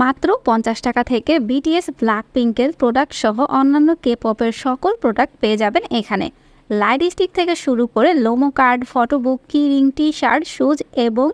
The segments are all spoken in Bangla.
মাত্র পঞ্চাশ টাকা থেকে বিটিএস ব্ল্যাক পিঙ্কের প্রোডাক্ট সহ অন্যান্য কে পপের সকল প্রোডাক্ট পেয়ে যাবেন এখানে। লাইট স্টিক থেকে শুরু করে lomo card photobook keyring T shirt shoes এবং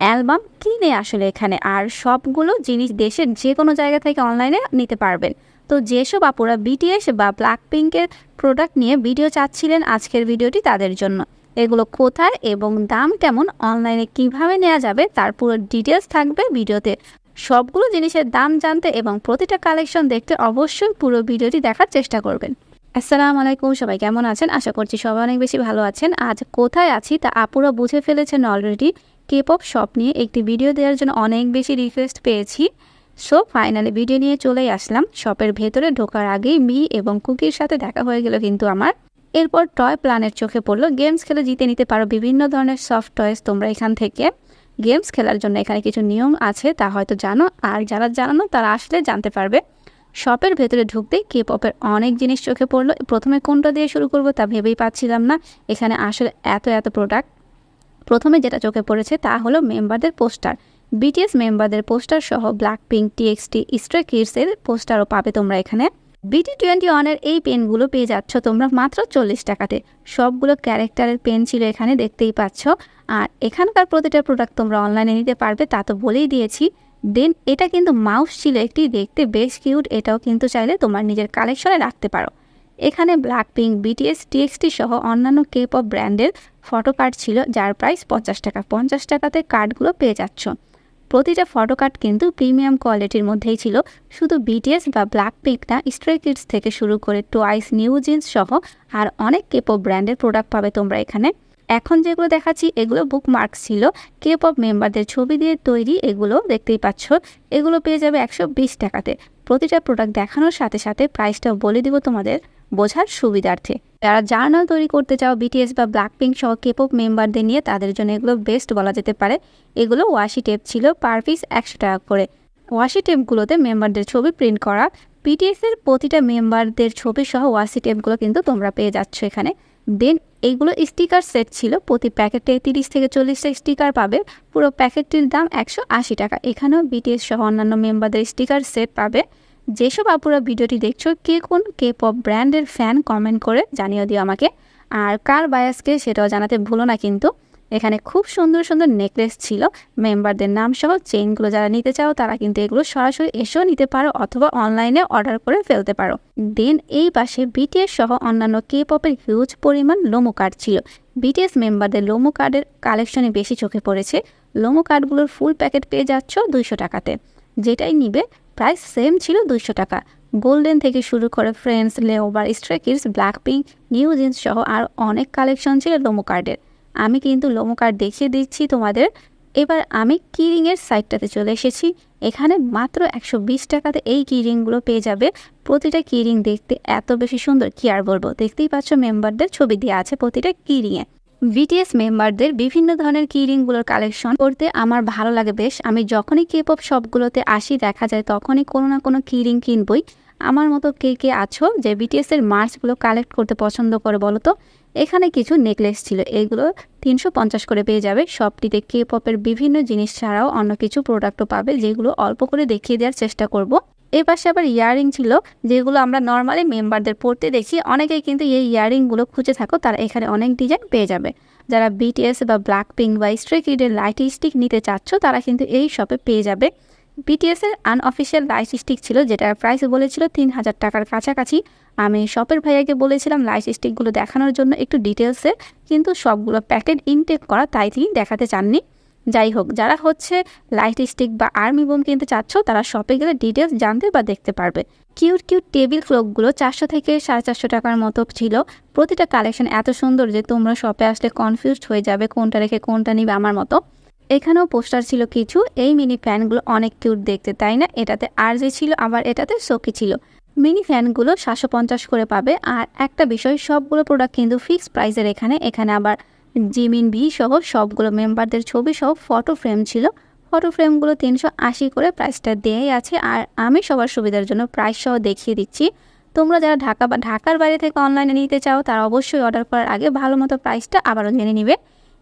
অ্যালবাম কিনে আসলে এখানে। আর সবগুলো জিনিস দেশের যে কোনো জায়গা থেকে অনলাইনে নিতে পারবেন। তো যেসব আপুরা বিটিএস বা ব্ল্যাক পিঙ্কের প্রোডাক্ট নিয়ে ভিডিও চাচ্ছিলেন আজকের ভিডিওটি তাদের জন্য। এগুলো কোথায় এবং দাম কেমন অনলাইনে কীভাবে নেওয়া যাবে, তার পুরো ডিটেলস থাকবে ভিডিওতে। সবগুলো জিনিসের দাম জানতে এবং প্রতিটা কালেকশন দেখতে অবশ্যই পুরো ভিডিওটি দেখার চেষ্টা করবেন। আসসালামু আলাইকুম, সবাই কেমন আছেন? আশা করছি সবাই অনেক বেশি ভালো আছেন। আজ কোথায় আছি তা আপুরা বুঝে ফেলেছেন অলরেডি কেপপ শপ নিয়ে একটি ভিডিও দেওয়ার জন্য অনেক বেশি রিকোয়েস্ট পেয়েছি। সো ফাইনালি ভিডিও নিয়ে চলেই আসলাম। শপের ভেতরে ঢোকার আগেই মি এবং কুকির সাথে দেখা হয়ে গেল কিন্তু আমার। এরপর টয় প্ল্যানের চোখে পড়ল। গেমস খেলে জিতে নিতে পারো বিভিন্ন ধরনের সফট টয়েস তোমরা এখান থেকে। গেমস খেলার জন্য এখানে কিছু নিয়ম আছে, তা হয়তো জানো। আর যারা জানো, তারা আসলে জানতে পারবে শপের ভেতরে ঢুকতেই কে পপের অনেক জিনিস চোখে পড়ল। প্রথমে কোনটা দিয়ে শুরু করব তা ভেবেই পাচ্ছিলাম না। এখানে আসলে এত এত প্রোডাক্ট প্রথমে যেটা চোখে পড়েছে তা হলো মেম্বারদের পোস্টার। বিটিএস মেম্বারদের পোস্টার সহ ব্ল্যাক পিঙ্ক টিএক্সটি স্ট্রে কিডসের পোস্টারও পাবে তোমরা এখানে। বিটি টোয়েন্টি ওয়ানের এই পেনগুলো পেয়ে যাচ্ছ তোমরা মাত্র চল্লিশ টাকাতে। সবগুলো ক্যারেক্টারের পেন ছিল এখানে, দেখতেই পাচ্ছ। আর এখানকার প্রতিটা প্রোডাক্ট তোমরা অনলাইনে নিতে পারবে, তা তো বলেই দিয়েছি। দেন এটা কিন্তু মাউস ছিল একটি, দেখতে বেশ কিউট এটাও কিন্তু চাইলে তোমার নিজের কালেকশনে রাখতে পারো। এখানে ব্ল্যাক পিঙ্ক বিটিএস টিএক্সটি সহ অন্যান্য কেপ অফ ব্র্যান্ডের ফটো কার্ড ছিল, যার প্রাইস পঞ্চাশ টাকা। পঞ্চাশ টাকাতে কার্ডগুলো পেয়ে যাচ্ছ। প্রতিটা ফটো কার্ড কিন্তু প্রিমিয়াম কোয়ালিটির মধ্যেই ছিল। শুধু বিটিএস বা ব্ল্যাক পিঙ্ক না স্ট্রে কিডস থেকে শুরু করে টোয়াইস নিউ জিন্স সহ আর অনেক কেপো ব্র্যান্ডের প্রোডাক্ট পাবে তোমরা এখানে। এখন যেগুলো দেখাচ্ছি, এগুলো বুকমার্ক ছিল। কেপ অফ মেম্বারদের ছবি দিয়ে তৈরি এগুলো দেখতেই পাচ্ছ। এগুলো পেয়ে যাবে একশো বিশ টাকাতে। প্রতিটা প্রোডাক্ট দেখানোর সাথে সাথে প্রাইসটাও বলে দিব তোমাদের বোঝার সুবিধার্থে। যারা জার্নাল তৈরি করতে চাও বিটিএস বা ব্ল্যাক পিঙ্ক সহ কেপপ মেম্বারদের নিয়ে তাদের জন্য এগুলো বেস্ট বলা যেতে পারে। এগুলো ওয়াশি টেপ ছিল পার পিস একশো টাকা করে। ওয়াশি টেপগুলোতে মেম্বারদের ছবি প্রিন্ট করা বিটিএসের প্রতিটা মেম্বারদের ছবি সহ ওয়াশি টেপগুলো কিন্তু তোমরা পেয়ে যাচ্ছ এখানে। দেন এইগুলো স্টিকার সেট ছিল, প্রতি প্যাকেটে তিরিশ থেকে চল্লিশটা স্টিকার পাবে। পুরো প্যাকেটটির দাম একশো আশি টাকা। এখানেও বিটিএস সহ অন্যান্য মেম্বারদের স্টিকার সেট পাবে। যেসব আপুরা ভিডিওটি দেখছ, কে কোন কে পপ ব্র্যান্ডের ফ্যান কমেন্ট করে জানিয়ে দিও আমাকে। আর কার বায়াসকে সেটাও জানাতে ভুলো না কিন্তু। এখানে খুব সুন্দর সুন্দর নেকলেস ছিল। মেম্বারদের নাম সহ চেইনগুলো যারা নিতে চাও, তারা কিন্তু এগুলো সরাসরি এসেও নিতে পারো অথবা অনলাইনে অর্ডার করে ফেলতে পারো। দেন এই পাশে বিটিএস সহ অন্যান্য কে পপের হিউজ পরিমাণ লোমো কার্ড ছিল। বিটিএস মেম্বারদের লোমো কার্ডের কালেকশনে বেশি চোখে পড়েছে। লোমো কার্ডগুলোর ফুল প্যাকেট পেয়ে যাচ্ছ দুইশো টাকাতে। যেটাই নিবে প্রাইস সেম ছিল দুইশো টাকা। গোল্ডেন থেকে শুরু করে ফ্রেন্ডস লেওবার, Stray Kids Blackpink NewJeans সহ আর অনেক কালেকশন ছিল লোমো কার্ডের। আমি কিন্তু লোমো কার্ড দেখিয়ে দিচ্ছি তোমাদের। এবার আমি কিরিংয়ের সাইডটাতে চলে এসেছি। এখানে মাত্র একশো বিশ টাকাতে এই কিরিংগুলো পেয়ে যাবে। প্রতিটা কিরিং দেখতে এত বেশি সুন্দর, কি আর বলব? দেখতেই পাচ্ছ, মেম্বারদের ছবি দেওয়া আছে প্রতিটা কিরিংয়ে। বিটিএস মেম্বারদের বিভিন্ন ধরনের কিরিংগুলোর কালেকশন করতে আমার ভালো লাগে বেশ। আমি যখনই কেপ অপ শপগুলোতে আসি, দেখা যায় তখনই কোনো না কোনো কিরিং কিনবই। আমার মতো কে কে আছো যে বিটিএস এর মার্চগুলো কালেক্ট করতে পছন্দ করে বলো তো? এখানে কিছু নেকলেস ছিল, এগুলো তিনশো পঞ্চাশ করে পেয়ে যাবে। শপটিতে কে পপের বিভিন্ন জিনিস ছাড়াও অন্য কিছু প্রোডাক্টও পাবে, যেগুলো অল্প করে দেখিয়ে দেওয়ার চেষ্টা করব। এ পাশে আবার ইয়ারিং ছিল, যেগুলো আমরা নর্মালি মেম্বারদের পড়তে দেখি। অনেকেই কিন্তু এই ইয়ারিংগুলো খুঁজে থাকো, তারা এখানে অনেক ডিজাইন পেয়ে যাবে। যারা বিটিএস বা ব্ল্যাক পিঙ্ক বা স্ট্রে কিডের লাইট স্টিক নিতে চাচ্ছ, তারা কিন্তু এই শপে পেয়ে যাবে। বিটিএস এর আনঅফিসিয়াল লাইট স্টিক ছিল, যেটার প্রাইস বলেছিল তিন হাজার টাকার কাছাকাছি। আমি শপের ভাইয়াকে বলেছিলাম লাইট স্টিকগুলো দেখানোর জন্য একটু ডিটেলসে কিন্তু সবগুলো প্যাকেট ইনটেক করা তাই তিনি দেখাতে চাননি। যাই হোক, যারা হচ্ছে লাইট স্টিক বা আর্মি বোম কিনতে চাচ্ছ, তারা শপে গেলে ডিটেলস জানতে বা দেখতে পারবে। কিউট কিউট টেবিল ক্লকগুলো চারশো থেকে সাড়ে চারশো টাকার মতো ছিল। প্রতিটা কালেকশন এত সুন্দর যে তোমরা শপে আসলে কনফিউজড হয়ে যাবে কোনটা রেখে কোনটা নিবে আমার মতো। এখানেও পোস্টার ছিল কিছু, এই মিনি ফ্যানগুলো অনেক কিউট দেখতে, তাই না? এটাতে আর যে ছিল, আবার এটাতে সকি ছিল। মিনি ফ্যানগুলো সাতশো পঞ্চাশ করে পাবে। আর একটা বিষয়, সবগুলো প্রোডাক্ট কিন্তু ফিক্সড প্রাইসের এখানে এখানে আবার জিমিন ভি সহ সবগুলো মেম্বারদের ছবি সহ ফটো ফ্রেম ছিল। ফটো ফ্রেমগুলো তিনশো আশি করে প্রাইসটা দেয়াই আছে। আর আমি সবার সুবিধার জন্য প্রাইস সহ দেখিয়ে দিচ্ছি। তোমরা যারা ঢাকা বা ঢাকার বাইরে থেকে অনলাইনে নিতে চাও, তারা অবশ্যই অর্ডার করার আগে ভালো মতো প্রাইসটা আবারও জেনে নিবে।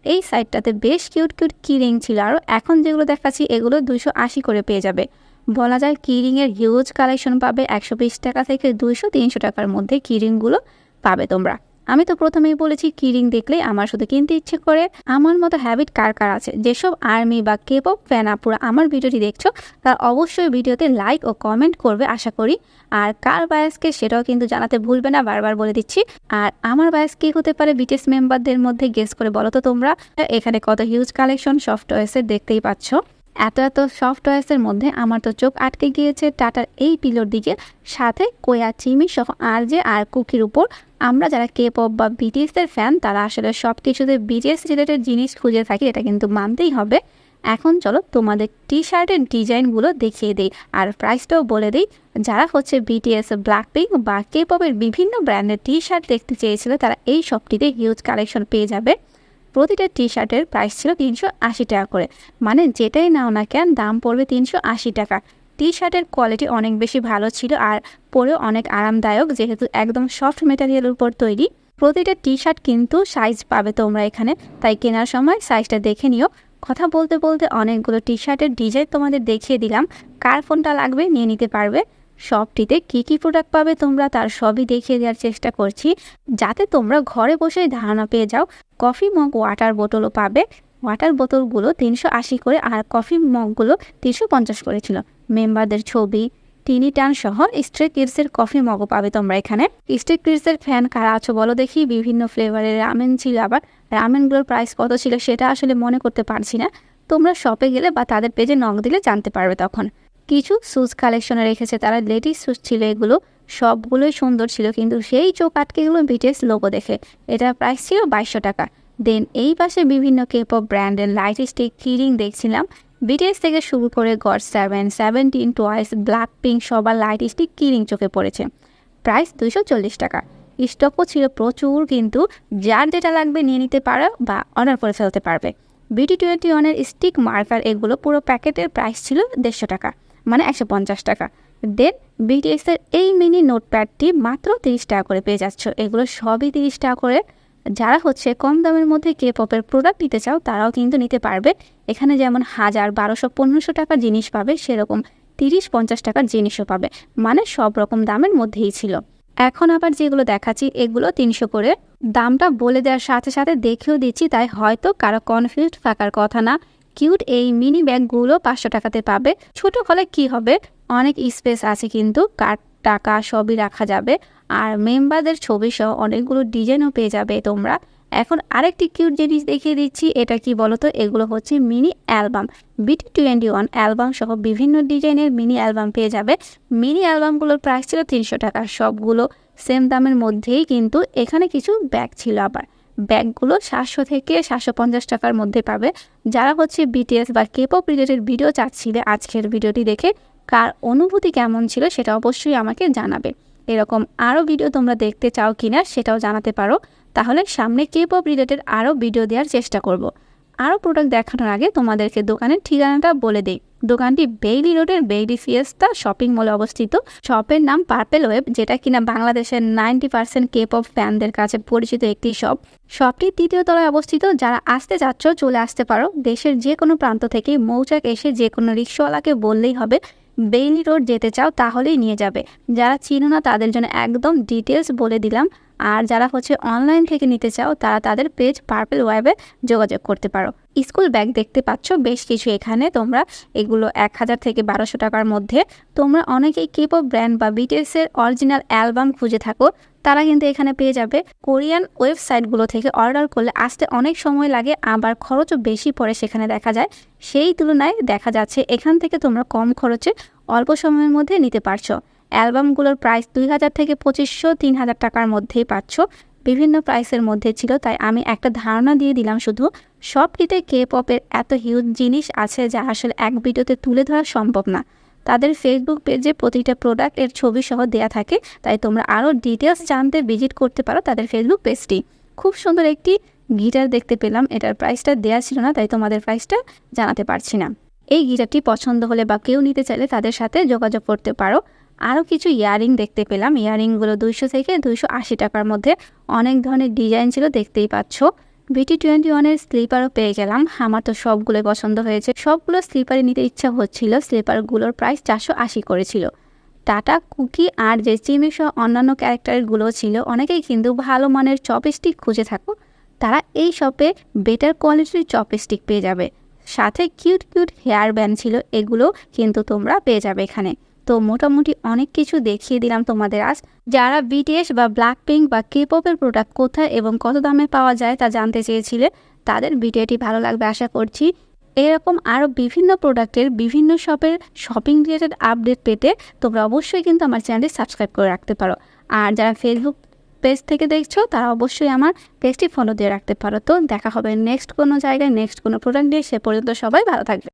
এই সাইটটাতে বেশ কিউট কিউট কিরিং ছিল। আরও এখন যেগুলো দেখাচ্ছি, এগুলো দুশো আশি করে পেয়ে যাবে। বলা যায় কিরিংয়ের হিউজ কালেকশন পাবে। একশো বিশ টাকা থেকে দুইশো তিনশো টাকার মধ্যে কিরিংগুলো পাবে তোমরা। আমি তো প্রথমেই বলেছি কিরিং দেখলেই আমার শুধু কিনতে ইচ্ছে করে। আমার মতো হ্যাবিট কার কার আছে? যেসব আর্মি বা কেপপ ফ্যান আপুরা আমার ভিডিওটি দেখছ, তারা অবশ্যই ভিডিওতে লাইক ও কমেন্ট করবে আশা করি। আর কার বায়াসকে সেটাও কিন্তু জানাতে ভুলবে না, বারবার বলে দিচ্ছি। আর আমার বায়াস কি হতে পারে বিটিএস মেম্বারদের মধ্যে গেস করে বলো তো তোমরা। এখানে কত হিউজ কালেকশন সফটওয়্যার্সের দেখতেই পাচ্ছ। এত এত সফটওয়্যার্সের মধ্যে আমার তো চোখ আটকে গিয়েছে টাটার এই পিলোর দিকে। সাথে কোয়া, চিমি সহ আর যে আর কুকির উপর। আমরা যারা কে পপ বা বিটিএসের ফ্যান তারা আসলে সব কিছুতে বিটিএস রিলেটেড জিনিস খুঁজে থাকি, এটা কিন্তু মানতেই হবে। এখন চলো তোমাদের টি শার্টের ডিজাইনগুলো দেখিয়ে দিই, আর প্রাইসটাও বলে দিই। যারা হচ্ছে বিটিএস ব্ল্যাক পিঙ্ক বা কে পপের বিভিন্ন ব্র্যান্ডের টি শার্ট দেখতে চেয়েছিল, তারা এই শপটিতে হিউজ কালেকশন পেয়ে যাবে। প্রতিটা টি শার্টের প্রাইস ছিল তিনশো আশি টাকা করে। মানে যেটাই নাও না কেন, দাম পড়বে তিনশো আশি টাকা। টি শার্টের কোয়ালিটি অনেক বেশি ভালো ছিল আর পরেও অনেক আরামদায়ক, যেহেতু একদম সফট মেটেরিয়ালের উপর তৈরি। প্রতিটা টি শার্ট কিন্তু সাইজ পাবে তোমরা এখানে, তাই কেনার সময় সাইজটা দেখে নিও। কথা বলতে বলতে অনেকগুলো টি শার্টের ডিজাইন তোমাদের দেখিয়ে দিলাম। কার ফোনটা লাগবে নিয়ে নিতে পারবে। শপটিতে কী কী প্রোডাক্ট পাবে তোমরা তার সবই দেখিয়ে দেওয়ার চেষ্টা করছি। যাতে তোমরা ঘরে বসেই ধারণা পেয়ে যাও কফি মগ ওয়াটার বোতলও পাবে। ওয়াটার বোতলগুলো তিনশো আশি করে আর কফি মগগুলো তিনশো পঞ্চাশ করে ছিল মেম্বারদের ছবি, টিনি টান সহ স্ট্রে কিডসের কফি মগও পাবে তোমরা এখানে। স্ট্রে কিডসের ফ্যান কারা আছো বলো দেখি, বিভিন্ন ফ্লেভারের রামেন ছিল আবার। রামেনগুলোর প্রাইস কত ছিল সেটা আসলে মনে করতে পারছি না। তোমরা শপে গেলে বা তাদের পেজে নক দিলে জানতে পারবে তখন। কিছু শুজ কালেকশনে রেখেছে তারা, লেডিস শুজ ছিল এগুলো। সবগুলোই সুন্দর ছিল, কিন্তু সেই চোখ আটকে গেলো বিটিএস লোগো দেখে। এটার প্রাইস ছিল বাইশশো টাকা। দেন এই পাশে বিভিন্ন কেপ অফ ব্র্যান্ডের লাইট স্টিক কিরিং দেখছিলাম। বিটিএস থেকে শুরু করে GOT seven Seventeen Twice Blackpink সবার লাইট স্টিক কিরিং চোখে পড়েছে। প্রাইস দুশো চল্লিশ টাকা। স্টকও ছিল প্রচুর, কিন্তু যার যেটা লাগবে নিয়ে নিতে পারো বা অর্ডার করে ফেলতে পারবে। বিটি টোয়েন্টি ওয়ানের স্টিক মার্কার এগুলো পুরো প্যাকেটের প্রাইস ছিল দেড়শো টাকা মানে একশো পঞ্চাশ টাকা। দেন বিটিএসের এই মিনি নোটপ্যাডটি মাত্র তিরিশ টাকা করে পেয়ে যাচ্ছ। এগুলো সবই তিরিশ টাকা করে। যারা হচ্ছে কম দামের মধ্যে কে পপের প্রোডাক্ট নিতে চাও, তারাও কিন্তু নিতে পারবে। এখানে যেমন হাজার, বারোশো, পনেরোশো টাকার জিনিস পাবে, সেরকম তিরিশ, পঞ্চাশ টাকার জিনিসও পাবে। মানে সব রকম দামের মধ্যেই ছিল। এখন আবার যেগুলো দেখাচ্ছি, এগুলো তিনশো করে। দামটা বলে দেওয়ার সাথে সাথে দেখেও দিচ্ছি, তাই হয়তো কারও কনফিউজড থাকার কথা না। কিউট এই মিনি ব্যাগগুলো পাঁচশো টাকাতে পাবে। ছোট হলে কি হবে? অনেক স্পেস আছে কিন্তু কাঠ টাকা সবই রাখা যাবে। আর মেম্বারদের ছবি সহ অনেকগুলো ডিজাইনও পেয়ে যাবে তোমরা। এখন আরেকটি কিউট জিনিস দেখিয়ে দিচ্ছি, এটা কি বলতো? এগুলো হচ্ছে mini album BT twenty one album সহ বিভিন্ন ডিজাইনের মিনি অ্যালবাম পেয়ে যাবে। মিনি অ্যালবামগুলোর প্রাইস ছিল তিনশো টাকা। সবগুলো সেম দামের মধ্যেই কিন্তু এখানে কিছু ব্যাগ ছিল আবার। ব্যাগগুলো সাতশো থেকে সাতশো পঞ্চাশ টাকার মধ্যে পাবে। যারা হচ্ছে বিটিএস বা কেপপ রিলেটেড ভিডিও চাচ্ছিলে, আজকের ভিডিওটি দেখে কার অনুভূতি কেমন ছিল সেটা অবশ্যই আমাকে জানাবে। এরকম আরও ভিডিও তোমরা দেখতে চাও কিনা সেটাও জানাতে পারো। তাহলে সামনে কেপপ রিলেটেড আরও ভিডিও দেওয়ার চেষ্টা করব। আরও প্রোডাক্ট দেখানোর আগে তোমাদেরকে দোকানের ঠিকানাটা বলে দিই। দোকানটি বেইলি রোডের বেইলি ফিয়েস্তা শপিং মলে অবস্থিত। শপের নাম পার্পেল ওয়েব যেটা কিনা বাংলাদেশের নাইনটি পার্সেন্ট কেপ অফ ফ্যানদের কাছে পরিচিত একটি শপ শপটি তৃতীয় তলায় অবস্থিত। যারা আসতে চাচ্ছ, চলে আসতে পারো। দেশের যে কোনো প্রান্ত থেকে মৌচাক এসে যে কোনো রিক্সাওয়ালাকে বললেই হবে। বেইলি রোড যেতে চাও তাহলেই নিয়ে যাবে। যারা চিনো না, তাদের জন্য একদম ডিটেলস বলে দিলাম। আর যারা হচ্ছে অনলাইন থেকে নিতে চাও, তারা তাদের পেজ পার্পেল ওয়েবে যোগাযোগ করতে পারো। স্কুল ব্যাগ দেখতে পাচ্ছ, বেশ কিছু এখানে। তোমরা এগুলো এক হাজার থেকে বারোশো টাকার মধ্যে তোমরা অনেকেই কেপো ব্র্যান্ড বা বিটিএসের অরিজিনাল অ্যালবাম খুঁজে থাকো। তারা কিন্তু এখানে পেয়ে যাবে। কোরিয়ান ওয়েবসাইটগুলো থেকে অর্ডার করলে আসতে অনেক সময় লাগে, আবার খরচও বেশি পড়ে সেখানে দেখা যায়। সেই তুলনায় দেখা যাচ্ছে এখান থেকে তোমরা কম খরচে অল্প সময়ের মধ্যে নিতে পারছ। অ্যালবামগুলোর প্রাইস দুই হাজার থেকে পঁচিশশো, তিন হাজার টাকার মধ্যেই পাচ্ছ। বিভিন্ন প্রাইসের মধ্যে ছিল, তাই আমি একটা ধারণা দিয়ে দিলাম শুধু সবটিতে কে পপের এত হিউজ জিনিস আছে যা আসলে এক ভিডিওতে তুলে ধরা সম্ভব না। তাদের ফেসবুক পেজে প্রতিটা প্রোডাক্টের ছবি সহ দেয়া থাকে। তাই তোমরা আরও ডিটেলস জানতে ভিজিট করতে পারো তাদের ফেসবুক পেজটি খুব সুন্দর একটি গিটার দেখতে পেলাম। এটার প্রাইসটা দেয়া ছিল না, তাই তোমাদের প্রাইসটা জানাতে পারছি না। এই গিটারটি পছন্দ হলে বা কেউ নিতে চাইলে তাদের সাথে যোগাযোগ করতে পারো। আরও কিছু ইয়ারিং দেখতে পেলাম। ইয়ারিংগুলো দুইশো থেকে দুইশো আশি টাকার মধ্যে অনেক ধরনের ডিজাইন ছিল, দেখতেই পাচ্ছ। বিটি টোয়েন্টি ওয়ানের স্লিপারও পেয়ে গেলাম। আমার তো সবগুলোই পছন্দ হয়েছে। সবগুলো স্লিপারই নিতে ইচ্ছা হচ্ছিল। স্লিপারগুলোর প্রাইস চারশো আশি করেছিল। টাটা, কুকি আর যে চিমি সহ অন্যান্য ক্যারেক্টারগুলো ছিল। অনেকেই কিন্তু ভালো মানের চপস্টিক খুঁজে থাকো, তারা এই শপে বেটার কোয়ালিটির চপস্টিক পেয়ে যাবে। সাথে কিউট কিউট হেয়ার ব্যান্ড ছিল, এগুলো কিন্তু তোমরা পেয়ে যাবে এখানে। তো মোটামুটি অনেক কিছু দেখিয়ে দিলাম তোমাদের আজ। যারা বিটিএস বা ব্ল্যাক পিঙ্ক বা কেপপের প্রোডাক্ট কোথায় এবং কত দামে পাওয়া যায় তা জানতে চেয়েছিলে, তাদের ভিডিওটি ভালো লাগবে আশা করছি। এরকম আরও বিভিন্ন প্রোডাক্টের বিভিন্ন শপের শপিং রিলেটেড আপডেট পেতে তোমরা অবশ্যই কিন্তু আমার চ্যানেলটি সাবস্ক্রাইব করে রাখতে পারো। আর যারা ফেসবুক পেজ থেকে দেখছ, তারা অবশ্যই আমার পেজটি ফলো দিয়ে রাখতে পারো। তো দেখা হবে নেক্সট কোনো জায়গায় নেক্সট কোনো প্রোডাক্ট নিয়ে, সে পর্যন্ত সবাই ভালো থাকবে।